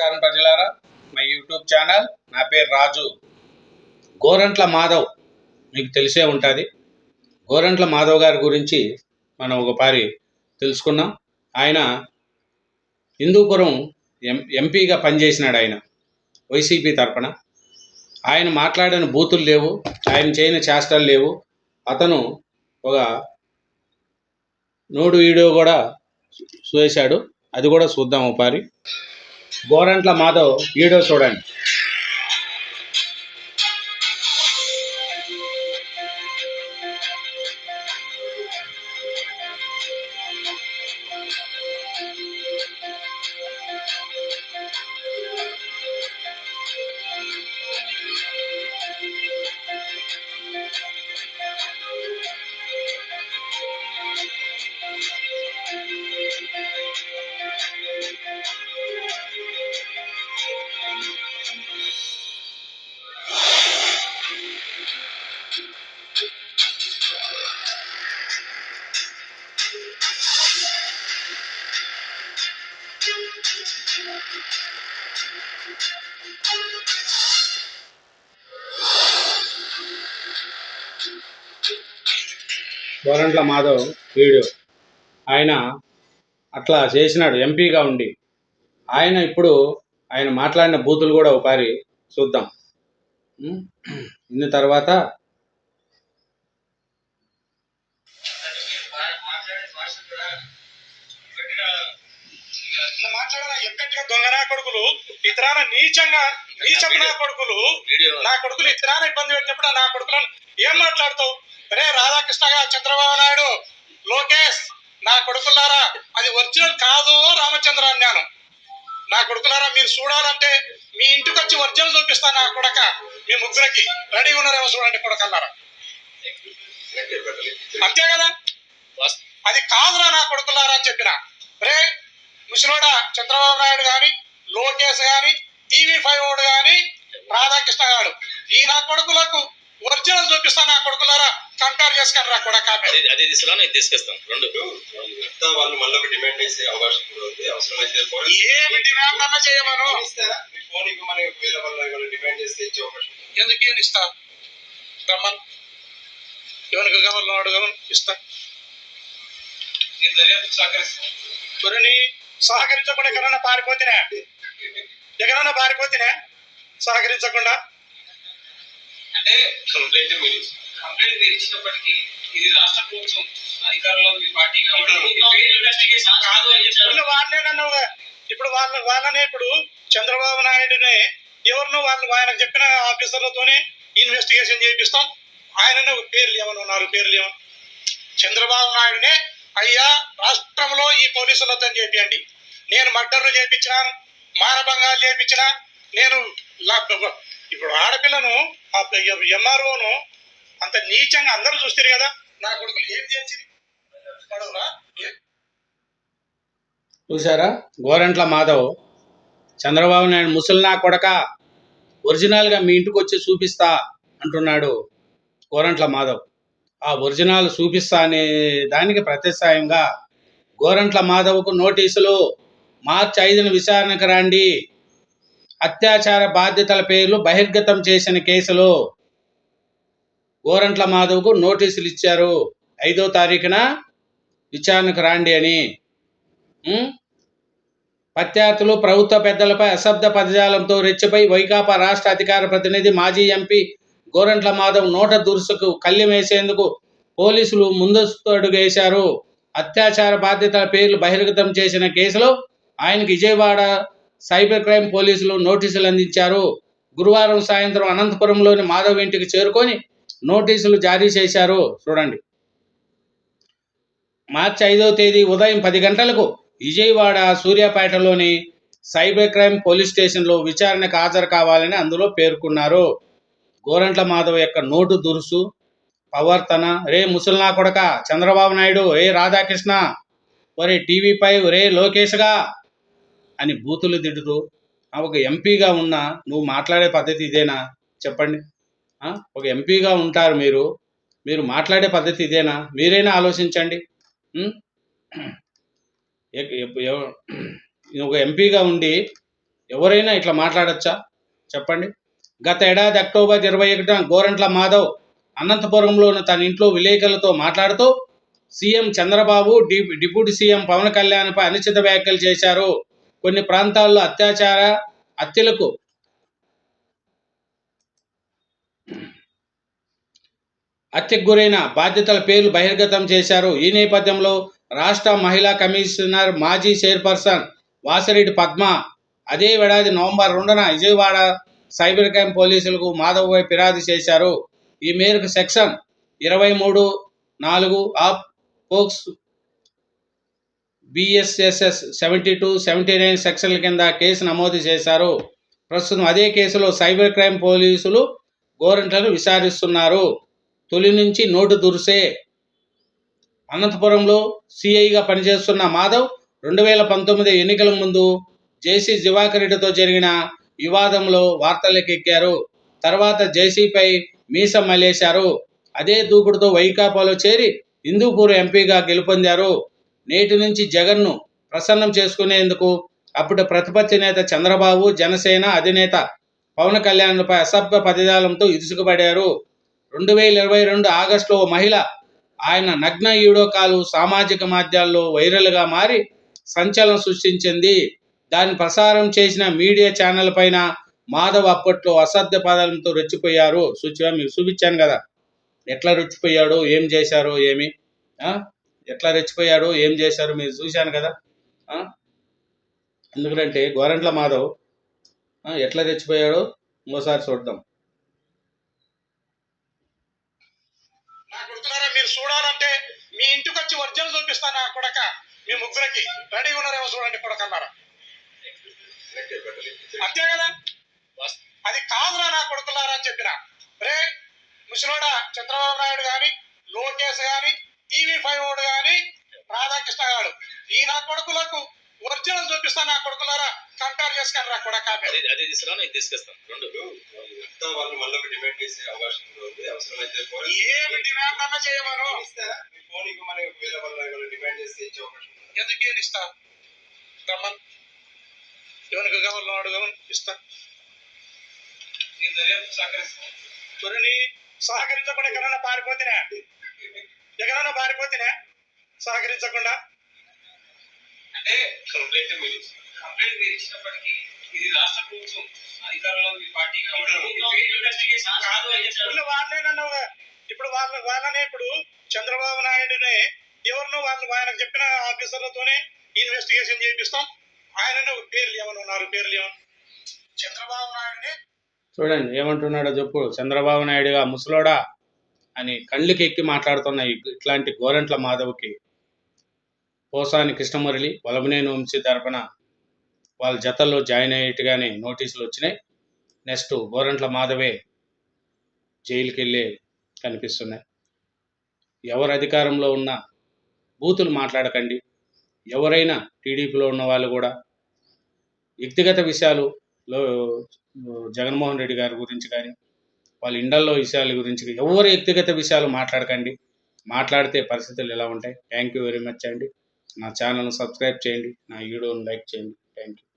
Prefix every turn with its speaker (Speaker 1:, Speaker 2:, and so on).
Speaker 1: నమస్కారం ప్రజలారా. మా యూట్యూబ్ ఛానల్ నా పేరు రాజు. గోరంట్ల మాధవ్ మీకు తెలిసే ఉంటుంది. గోరంట్ల మాధవ్ గారి గురించి మనం ఒకసారి తెలుసుకున్నాం ఆయన హిందూపురం ఎం ఎంపీగా పనిచేసినాడు ఆయన వైసీపీ తరపున. ఆయన మాట్లాడిన బూతులు లేవు ఆయన చేయని చేష్టలు లేవు. అతను ఒక నోడు వీడియో కూడా చూశాడు అది కూడా చూద్దాం ఉపారి గోరంట్ల మాధవ్ వీడియో చూడండి. గోరంట్ల మాధవ్ వీడియో ఆయన అట్లా చేసినాడు ఎంపీగా ఉండి ఆయన ఇప్పుడు ఆయన మాట్లాడిన బూతులు కూడా ఒకసారి చూద్దాం ఉం? ఇన్న తర్వాత
Speaker 2: ఇట్లా మాట్లాడిన ఎక్కడిగా దొంగనా కొడుకులు ఇతరాన నీచంగా నీచపు నా కొడుకులు నా కొడుకులు ఇతరాన ఇబ్బంది పెట్టినప్పుడు నా కొడుకులను ఏం మాట్లాడతావు? రే రాధాకృష్ణగా చంద్రబాబు నాయుడు లోకేష్ నా కొడుకులారా అది ఒరిజినల్ కాదు రామచంద్ర అన్నాను. నా కొడుకులారా మీరు చూడాలంటే మీ ఇంటికి వచ్చి ఒరిజినల్ చూపిస్తా నా కొడక మీ ముగ్గురికి. రెడీ ఉన్నారేమో చూడండి కొడకన్నారా అంతే కదా? అది కాదురా నా కొడుకులారా అని చెప్పిన. రే ముసినోడా చంద్రబాబు నాయుడు గాని లోకేష్ గాని టీవీ ఫైవ్ ఓడు గాని రాధాకృష్ణ గారు ఈ నా కొడుకులకు ఒరిజినల్ చూపిస్తా నా కొడుకులారా కంపేర్ చేసుకొని రా కొడక
Speaker 3: అది అది తీసుకురా నేను తీసుకొస్తాం. రెండు.
Speaker 4: వాళ్ళు మళ్ళీ ఒక డిమాండ్ చేసే అవకాశం కూడా ఉంది అవసరమైతే కూడా
Speaker 2: ఏమి డిమాండ్ అన్నా చేయమను.
Speaker 4: ఫోన్ ఇవ్వమని ఒకవేళ వాళ్ళు ఏమైనా డిమాండ్ చేస్తే ఇచ్చే అవకాశం.
Speaker 2: ఎందుకు ఇస్తా? రమ్మను. ఎవరికి ఇస్తా? కొన్ని సహకరించకుండా ఎక్కడన్నా పారిపోతేనే? ఎక్కడన్నా పారిపోతేనే సహకరించకుండా?
Speaker 5: అంటే
Speaker 4: కంప్లైంట్ మీరు
Speaker 5: కంప్లైంట్ మీరు ఇచ్చినప్పటికీ ఇది రాష్ట్ర ప్రభుత్వం అధికారంలో ఉంది పార్టీ కాబట్టి ఇది ఫెయిల్ ఇన్వెస్టిగేషన్ కాదు అని చెప్పారు.
Speaker 2: ఇప్పుడు వాళ్ళనే నన్ను ఇప్పుడు వాళ్ళ వాళ్ళనే ఇప్పుడు చంద్రబాబు నాయుడునే ఎవరినో వాళ్ళు ఆయనకు చెప్పిన ఆఫీసర్లతోనే ఇన్వెస్టిగేషన్ చేపిస్తాం ఆయననే ఒక పేర్లు ఏమని ఉన్నారు పేర్లు ఏమని చంద్రబాబు నాయుడునే అయ్యా రాష్ట్రంలో ఈ పోలీసులతో చేపియండి. నేను మర్డర్లు చేపించినాను మానభంగాలు చేపించిన నేను ఇప్పుడు ఆడపిల్లను ఎంఆర్ఓను అంత నీచంగా అందరూ చూస్తారు కదా నా కొడుకులు ఏం చేసింది
Speaker 1: చూసారా గోరంట్ల మాధవ్ చంద్రబాబు నాయుడు ముసలినా కొడక ఒరిజినల్గా మీ ఇంటికి వచ్చి చూపిస్తా అంటున్నాడు గోరంట్ల మాధవ్. ఆ ఒరిజినల్ చూపిస్తా అనే దానికి ప్రత్యసాయంగా గోరంట్ల మాధవ్కు నోటీసులు మార్చి ఐదున విచారణకు రండి. అత్యాచార బాధ్యతల పేర్లు బహిర్గతం చేసిన కేసులో గోరంట్ల మాధవ్కు నోటీసులు ఇచ్చారు. ఐదో తారీఖున విచారణకు రాండి అని. ప్రత్యర్థులు ప్రభుత్వ పెద్దలపై అశబ్ద పదజాలంతో రెచ్చిపై వైకాపా రాష్ట్ర అధికార ప్రతినిధి మాజీ ఎంపీ గోరంట్ల మాధవ్ నోట దురుసుకు కళ్ళెం వేసేందుకు పోలీసులు ముందస్తు అడుగేశారు అత్యాచార బాధ్యతల పేర్లు బహిర్గతం చేసిన కేసులో ఆయనకు విజయవాడ సైబర్ క్రైమ్ పోలీసులు నోటీసులు అందించారు. గురువారం సాయంత్రం అనంతపురంలోని మాధవ్ ఇంటికి చేరుకొని నోటీసులు జారీ చేశారు. చూడండి. మార్చి ఐదవ తేదీ ఉదయం పది గంటలకు విజయవాడ సూర్యాపేటలోని సైబర్ క్రైమ్ పోలీస్ స్టేషన్లో విచారణకు హాజరు కావాలని అందులో పేర్కొన్నారు. గోరంట్ల మాధవ్ యొక్క నోటు దురుసు ప్రవర్తన రే ముసల్నా కొడక చంద్రబాబు నాయుడు రే రాధాకృష్ణ ఒరే టీవీ ఫైవ్ రే లోకేష్గా అని బూతులు తిడుతూ ఒక ఎంపీగా ఉన్నా నువ్వు మాట్లాడే పద్ధతి ఇదేనా? చెప్పండి. ఒక ఎంపీగా ఉంటారు మీరు. మీరు మాట్లాడే పద్ధతి ఇదేనా? మీరైనా ఆలోచించండి. ఒక ఎంపీగా ఉండి ఎవరైనా ఇట్లా మాట్లాడచ్చా? చెప్పండి. గత ఏడాది అక్టోబర్ ఇరవై ఒకటిన గోరంట్ల మాధవ్ అనంతపురంలోని తన ఇంట్లో విలేకరులతో మాట్లాడుతూ సీఎం చంద్రబాబు డి డిప్యూటీ సీఎం పవన్ కళ్యాణ్పై అనుచిత వ్యాఖ్యలు చేశారు. కొన్ని ప్రాంతాల్లో అత్యాచార హత్యలకు హత్యకు గురైన బాధ్యతల పేర్లు బహిర్గతం చేశారు. ఈ నేపథ్యంలో రాష్ట్ర మహిళా కమిషనర్ మాజీ చైర్పర్సన్ వాసిరెడ్డి పద్మ అదే ఏడాది నవంబర్ రెండున విజయవాడ సైబర్ క్రైమ్ పోలీసులకు మాధవ్పై ఫిర్యాదు చేశారు. ఈ మేరకు సెక్షన్ ఇరవై మూడు నాలుగు of POCSO BNSS seventy two seventy nine సెక్షన్ల కింద కేసు నమోదు చేశారు. ప్రస్తుతం అదే కేసులో సైబర్ క్రైమ్ పోలీసులు గోరంట్లను విచారిస్తున్నారు. తొలి నుంచి నోటు దురుసే అనంతపురంలో సిఐగా పనిచేస్తున్న మాధవ్ రెండు వేల పంతొమ్మిది ఎన్నికల ముందు జేసీ దివాకర్ రెడ్డితో జరిగిన వివాదంలో వార్తలకెక్కారు. తర్వాత జేసీపై మీసం మలేశారు. అదే దూకుడుతో వైకాపాలో చేరి హిందూపూర్ ఎంపీగా గెలుపొందారు. నేటి నుంచి జగన్ను ప్రసన్నం చేసుకునేందుకు అప్పుడు ప్రతిపక్ష నేత చంద్రబాబు జనసేన అధినేత పవన్ కళ్యాణ్పై అసభ్య పదజాలంతో ఇరుసుకుపడారు రెండు వేల ఇరవై రెండు ఆగస్టులో ఓ మహిళ ఆయన నగ్న ఈడో కాలు సామాజిక మాధ్యాల్లో వైరల్గా మారి సంచలనం సృష్టించింది. దాన్ని ప్రసారం చేసిన మీడియా ఛానల్ పైన మాధవ్ అప్పట్లో అసభ్య పదాలతో రెచ్చిపోయారు. సూచిగా మీకు చూపించాను కదా. ఎట్లా రెచ్చిపోయాడు? ఏం చేశారు ఏమి? ఎట్లా రెచ్చిపోయాడు? ఏం చేశారు మీరు చూశాను కదా. ఎందుకంటే గోరంట్ల మాధవ్ ఎట్లా రెచ్చిపోయాడో ఇంకోసారి చూద్దాం.
Speaker 2: మీరు చూడాలంటే మీ ఇంటికి వచ్చి వర్జన్ చూపిస్తాను కొడక. మీ ముగ్గురికి రెడీగా ఉన్నారేమో చూడండి కొడక అన్నారా అంతే కదా అది కాదురా నా కొడుకులారా అని చెప్పిన. రే ముసలోడా చంద్రబాబు నాయుడు గాని లోకేష్ గాని టీవీ ఫైవ్ ఓడు గాని రాధాకృష్ణ గారు ఈ నా కొడుకులకు ఒరిజినల్ చూపిస్తా నా కొడుకులారా. కంపేర్ చేసుకొని రా కొడక
Speaker 3: అది అది తీసుకురా నేను తీసుకొస్తాను రెండు.
Speaker 4: మిగతా వాళ్ళు మళ్ళీ డిమాండ్ చేసే అవకాశం కూడా ఉంది. అవసరమైతే
Speaker 2: ఏమి డిమాండ్ అన్నా చేయమను.
Speaker 4: ఫోన్ ఇవ్వమని ఒకవేళ వాళ్ళు డిమాండ్ చేస్తే ఇచ్చే అవకాశం?
Speaker 2: ఎందుకు ఏం ఇస్తా రమ్మన్. ఎవరికి కావాలో ఇస్తా.
Speaker 5: దర్యాప్తు సహకరిస్తాను
Speaker 2: తురిని సహకరించకుండా ఎక్కడైనా పారిపోతేనే? ఎక్కడైనా పారిపోతేనే సహకరించకుండా?
Speaker 5: అంటే
Speaker 4: కంప్లైంట్ మీరు.
Speaker 5: కంప్లైంట్ మీరు ఇచ్చినప్పటికీ ఇది రాష్ట్ర ప్రభుత్వం అధికారంలో మీ పార్టీ
Speaker 2: ఇప్పుడు వాళ్ళే నన్ను ఇప్పుడు వాళ్ళ వాళ్ళనే ఇప్పుడు చంద్రబాబు నాయుడునే ఎవరినో వాళ్ళు ఆయనకు చెప్పిన ఆఫీసర్లతోనే ఇన్వెస్టిగేషన్ చేపిస్తాం ఆయన పేర్లు ఏమని ఉన్నారు పేర్లు ఏమని చంద్రబాబు నాయుడునే
Speaker 1: చూడండి ఏమంటున్నాడో చెప్పు. చంద్రబాబు నాయుడుగా ముసలోడా అని కళ్ళకి ఎక్కి మాట్లాడుతున్న ఇట్లాంటి గోరంట్ల మాధవ్కి పోసాని కృష్ణమురళి వలభనేని వంశీ తరపున వాళ్ళ జతల్లో జాయిన్ అయ్యేట్టుగానే నోటీసులు వచ్చినాయి. నెక్స్ట్ గోరంట్ల మాధవే జైలుకి వెళ్ళే కనిపిస్తున్నాయి. ఎవరు అధికారంలో ఉన్న బూతులు మాట్లాడకండి. ఎవరైనా టీడీపీలో ఉన్న వాళ్ళు కూడా వ్యక్తిగత విషయాలులో జగన్మోహన్ రెడ్డి గారి గురించి కానీ వాళ్ళ ఇండల్లో విషయాల గురించి కానీ ఎవరు వ్యక్తిగత విషయాలు మాట్లాడకండి. మాట్లాడితే పరిస్థితులు ఎలా ఉంటాయి? థ్యాంక్ యూ వెరీ మచ్ అండి. నా ఛానల్ని సబ్స్క్రైబ్ చేయండి. నా వీడియోను లైక్ చేయండి. Thank you